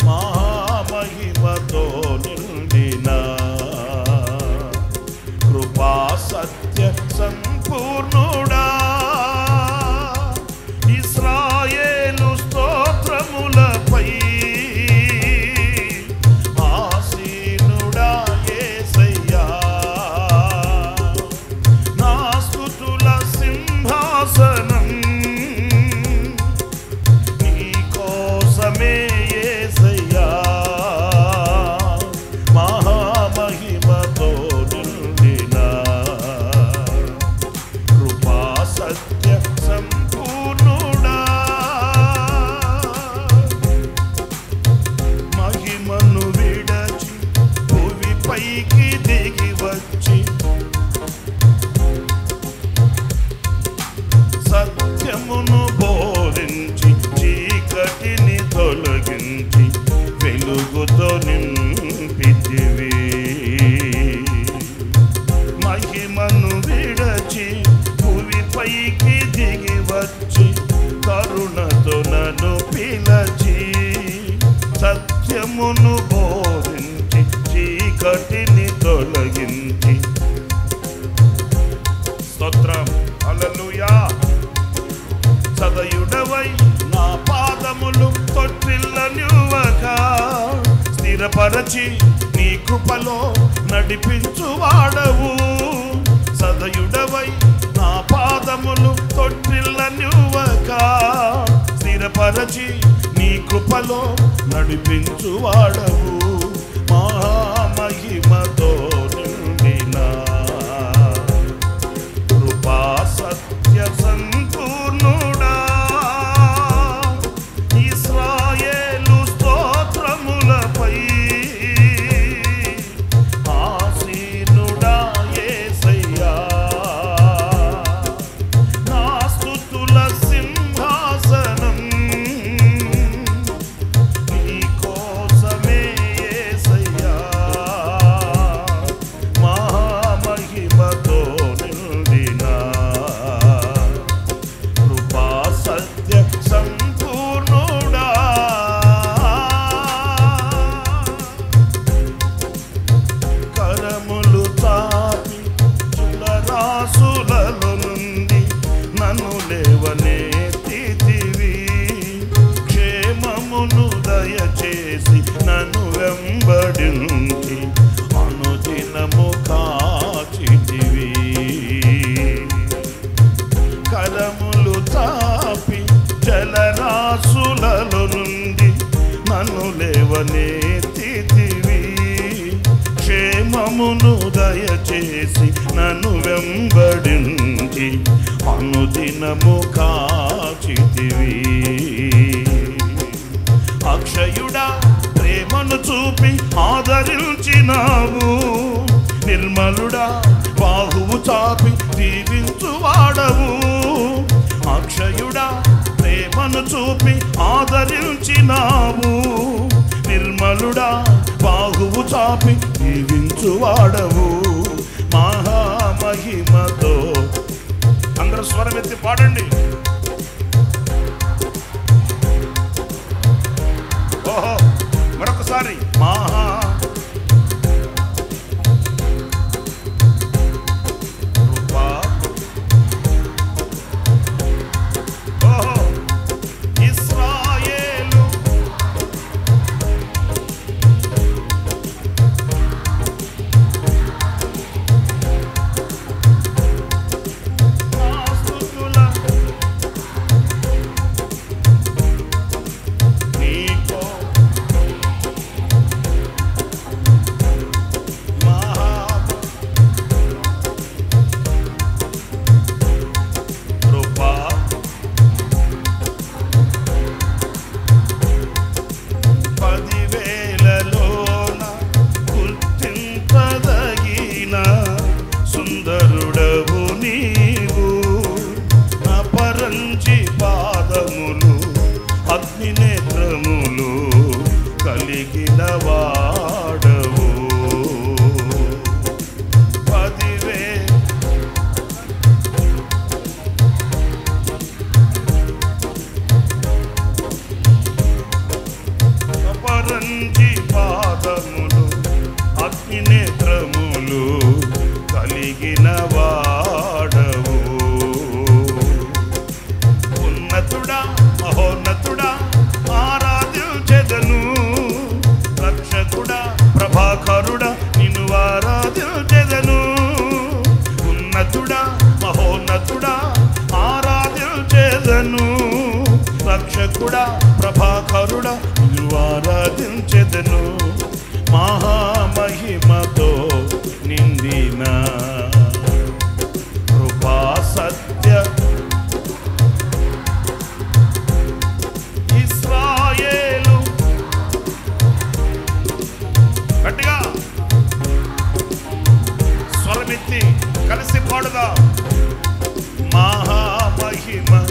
మహామహిమతో సత్యమును బోధించి చీకటిని తొలగించి. స్తోత్రం. అలలుయా సదయుడవై నా పాదములు తొట్టిల్లనివ్వక స్థిరపరచి నీ కృపలో నడిపించువాడవు. సదయుడవై నా పాదములు తొట్టిల్లనివ్వక స్థిరపరచి కృపలో నడిపించువాడవు. మహామహిమ క్షేమమును దయచేసి నన్ను వెంబడించి అనుదినము కాచితివి. అక్షయుడా ప్రేమను చూపి ఆదరించినావు. నిర్మలుడా బాహువు చాపి దీవించువాడవు. అక్షయుడా ప్రేమను చూపి ఆదరించినావు. నిర్మలుడా బాహువు చాపి దీవించువాడవు మహామహిమతో. అందరూ స్వరం ఎత్తి పాడండి. ఓహో మరొకసారి. మహా the రక్షకుడ ప్రభాకరుడ నువ్వారాధించెదను మహామహిమతో నిందిన కృపా సత్య ఇస్రాయేలు. గట్టిగా స్వరమెత్తి కలిసి పాడుగా. మహామహిమ